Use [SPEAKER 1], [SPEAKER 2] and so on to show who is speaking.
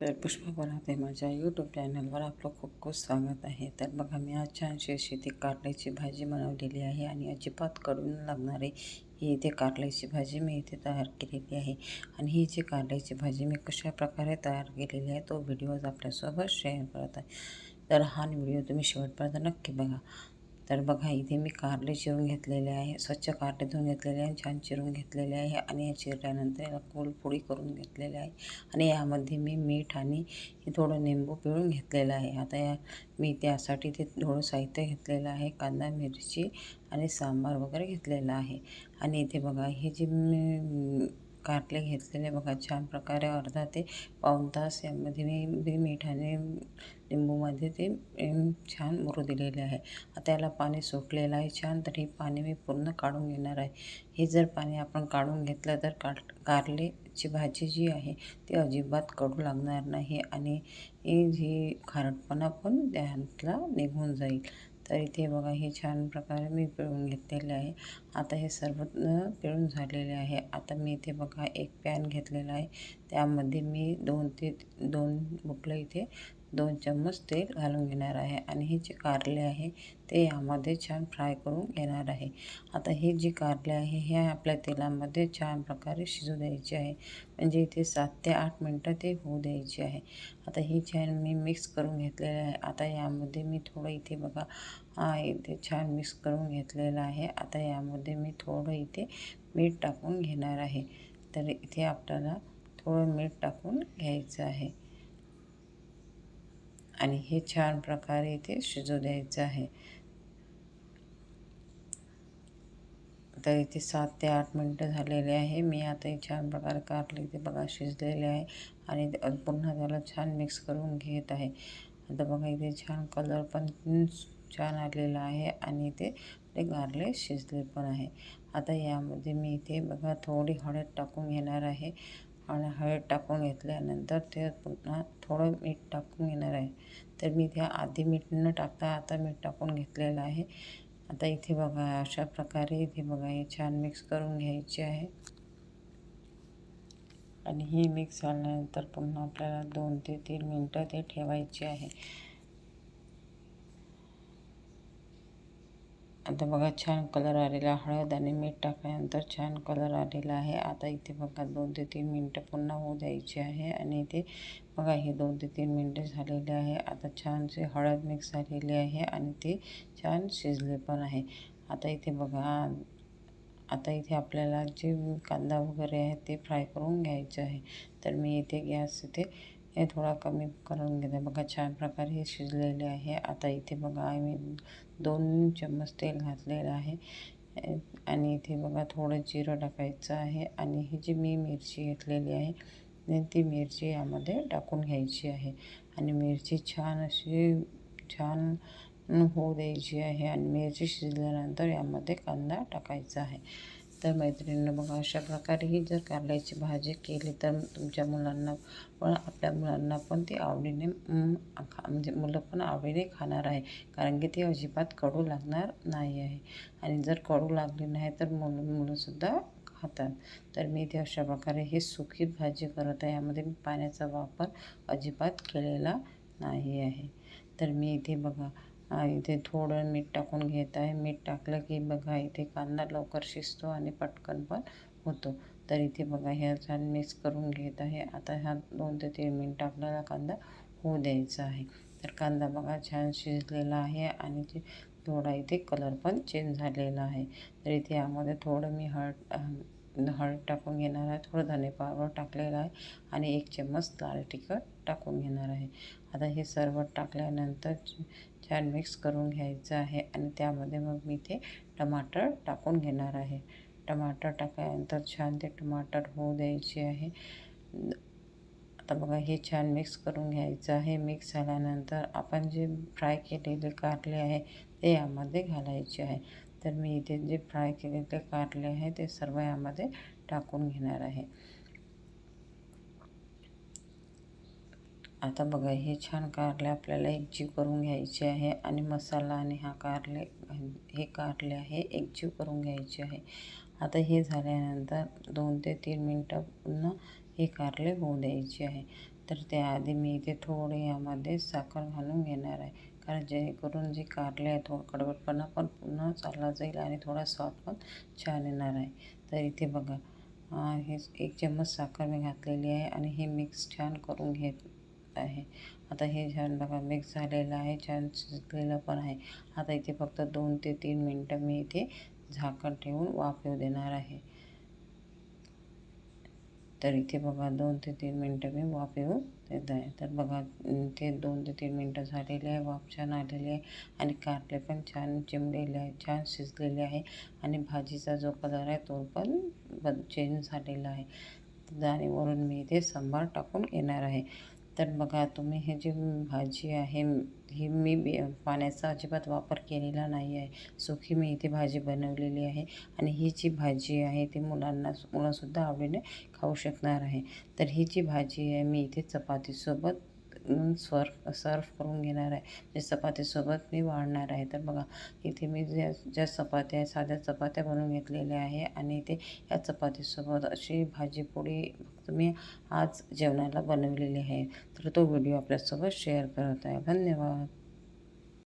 [SPEAKER 1] तर पुष्पा बनवते माझ्या यूट्यूब चॅनलवर आपलं खूप खूप स्वागत आहे. तर बघा मी आज छानशी अशी ती कारल्याची भाजी बनवलेली आहे आणि अजिबात कडून लागणारी ही इथे कारल्याची भाजी मी इथे तयार केलेली आहे. आणि ही जी कारल्याची भाजी मी कशा प्रकारे तयार केलेली आहे तो व्हिडिओ आपल्यासोबत शेअर करत आहे. तर हा व्हिडिओ तुम्ही शेवटपर्यंत नक्की बघा. तर बघा इथे मी कारले चिरून घेतलेले आहे स्वच्छ कारले धुवून घेतलेले आहे छान चिरून घेतलेले आहे आणि या चिरल्यानंतर याला गोल करून घेतलेले आहे. आणि यामध्ये मी मीठ आणि थोडं निंबू पिळून घेतलेलं आहे. आता या मी त्यासाठी ते थोडं साहित्य घेतलेलं आहे कांदा मिरची आणि सांबार वगैरे घेतलेला आहे. आणि इथे बघा हे जे मी कारले घेतलेले बघा. छान प्रकारे अर्धा ते पाऊण तास यामध्ये मी मिठाने लिंबूमध्ये ते छान मुरू दिलेले आहे. आता याला पाणी सुटलेलं आहे छान तर हे पाणी मी पूर्ण काढून घेणार आहे. हे जर पाणी आपण काढून घेतलं तर का कारलेची भाजी जी आहे ती अजिबात कडू लागणार नाही आणि ही जी खारटपणा पण त्यातला निघून जाईल. तर इथे बघा हे छान प्रकारे मी पिळून घेतलेले आहे. आता हे सर्व पिळून झालेले आहे. आता मी इथे बघा एक पॅन घेतलेला आहे. त्यामध्ये मी दोन ते दोन बुकलं इथे दोन चम्मच तेल घालून घेणार आहे आणि हे जे कारले आहे ते यामध्ये छान फ्राय करून घेणार आहे. आता हे जे कारले आहे हे आपल्या तेलामध्ये छान प्रकारे शिजू द्यायचे आहे. म्हणजे इथे सात ते आठ मिनटं ते होऊ द्यायचे आहे. आता ही छान मी मिक्स करून घेतलेलं आहे. आता यामध्ये मी थोडं इथे बघा हा इथे छान मिक्स करून घेतलेलं आहे. आता यामध्ये मी थोडं इथे मीठ टाकून घेणार आहे. तर इथे आपल्याला थोडं मीठ टाकून घ्यायचं आहे. आणि हे छान प्रकारे इथे शिजू द्यायचं आहे. तर इथे सात ते आठ मिनटं झालेले आहे. मी आता हे छान प्रकारे काढले इथे बघा शिजलेले आहे. आणि पुन्हा त्याला छान मिक्स करून घेत आहे. आता बघा इथे छान कलर पण छान आलेला आहे आणि इथे ते गारले शिजले पण आहे. आता यामध्ये मी इथे बघा थोडी हळद टाकून घेणार आहे. आणि हळद टाकून घेतल्यानंतर ते पुन्हा थोडं मीठ टाकून घेणार आहे. तर मी त्या आधी मीठ न टाकता आता मीठ टाकून घेतलेलं आहे. आता इथे बघा अशा प्रकारे इथे बघा हे छान मिक्स करून घ्यायची आहे. आणि ही मिक्स झाल्यानंतर पुन्हा आपल्याला दोन ते तीन मिनटं ते ठेवायची आहे. आता बघा छान कलर आलेला हळद आणि मीठ टाकल्यानंतर छान कलर आलेला आहे. आता इथे बघा दोन ते तीन मिनटं पुन्हा होऊ द्यायची आहे आणि इथे बघा हे दोन ते तीन मिनटं झालेले आहे. आता छानसे हळद मिक्स झालेली आहे आणि ते छान शिजले पण आहे. आता इथे बघा आता इथे आपल्याला जे कांदा वगैरे आहे ते फ्राय करून घ्यायचे आहे. तर मी इथे गॅस इथे हे थोडा कमी करून घेते. बघा छान प्रकारे हे शिजलेले आहे. आता इथे बघा आम्ही दोन चम्मच तेल घातलेलं आहे. आणि इथे बघा थोडं जिरं टाकायचं आहे. आणि ही जी मी मिरची घेतलेली आहे ती मिरची यामध्ये टाकून घ्यायची आहे. आणि मिरची छान अशी छान होऊ द्यायची आहे. आणि मिरची शिजल्यानंतर यामध्ये कांदा टाकायचा आहे. तर मैत्रिणींना बघा अशा प्रकारे ही जर कारल्याची भाजी केली तर तुमच्या मुलांना पण आपल्या मुलांना पण ती आवडीने म्हणजे मुलं पण आवडीने खाणार आहे. कारण की ती अजिबात कडू लागणार नाही आहे. आणि जर कडू लागली नाही तर मुलं मुलंसुद्धा खातात. तर मी इथे अशा प्रकारे हे सुकी भाजी करत आहे. यामध्ये मी पाण्याचा वापर अजिबात केलेला नाही आहे. तर मी इथे बघा इथे थोडं मीठ टाकून घेत आहे. मीठ टाकलं की बघा इथे कांदा लवकर शिजतो आणि पटकन पण होतो. तर इथे बघा ह्या छान मिक्स करून घेत आहे. आता ह्या दोन ते तीन मिनटं आपल्याला कांदा होऊ द्यायचा आहे. तर कांदा बघा छान शिजलेला आहे आणि ते थोडा इथे कलर पण चेंज झालेला आहे. तर इथे यामध्ये थोडं मी हळद हळद टाकून घेणार आहे. थोडं धने पावडर टाकलेलं आहे आणि एक चम्मच लाल तिखट टाकून घेणार आहे. आता हे सर्व टाकल्यानंतर छान मिक्स करून घ्यायचं आहे आणि त्यामध्ये मग मी ते टमाटर टाकून घेणार आहे. टमाटर टाकल्यानंतर छान ते टमाटर होऊ द्यायचे आहे. आता बघा हे छान मिक्स करून घ्यायचं आहे. मिक्स झाल्यानंतर आपण जे फ्राय केलेले कारले आहे ते यामध्ये घालायचे आहे. तर मी इथे जे फ्राय केलेले कारले आहे ते सर्व यामध्ये टाकून घेणार आहे. आता बघा हे छान कारले आपल्याला एकजीव करून घ्यायचे आहे आणि मसाला आणि हा कारले हे कारले आहे एकजीव करून घ्यायचे आहे. आता हे झाल्यानंतर दोन ते तीन मिनटं पुन्हा हे कारले होऊ द्यायचे आहे. तर त्याआधी मी इथे थोडे यामध्ये साखर घालून घेणार आहे. कारण जेणेकरून जे कारले आहे थोडं कडवटपणा पण पुन्हा चालला जाईल आणि थोडा स्वाद पण छान येणार आहे. तर इथे बघा हे एक चम्मच साखर मी घातलेली आहे आणि हे मिक्स छान करून घेत आहे. आता हे छान बघा मिक्स झालेलं आहे छान शिजलेलं पण आहे. आता इथे फक्त दोन ते तीन मिनटं मी इथे झाकण ठेवून वाफ येऊ देणार आहे. तर इथे बघा दोन ते तीन मिनटं मी वाफ येऊ देत आहे. तर बघा ते दोन ते तीन मिनटं झालेले आहे वाफ छान आलेली आहे आणि कारले पण छान चिमलेले आहे छान शिजलेले आहे आणि भाजीचा जो कलर आहे तो पण चेंज झालेला आहे. आणि वरून मी इथे सांबार टाकून येणार आहे. तर बघा तुम्ही हे जी भाजी आहे ही मी बी पाण्याचा अजिबात वापर केलेला नाही आहे. सुखी मी इथे भाजी बनवलेली आहे आणि ही जी भाजी आहे ती मुलांना मुलंसुद्धा आवडीने खाऊ शकणार आहे. तर ही जी भाजी आहे मी इथे चपातीसोबत सर्व सर्व करून घेणार आहे. जे चपातीसोबत मी वाढणार आहे. तर बघा इथे मी ज्या ज्या चपात्या आहे साध्या चपात्या बनवून घेतलेल्या आहे आणि इथे या चपातीसोबत अशी भाजी पोळी मी आज जेवणाला बनवलेली आहे. तर तो व्हिडिओ आपल्यासोबत शेअर करत आहे. धन्यवाद.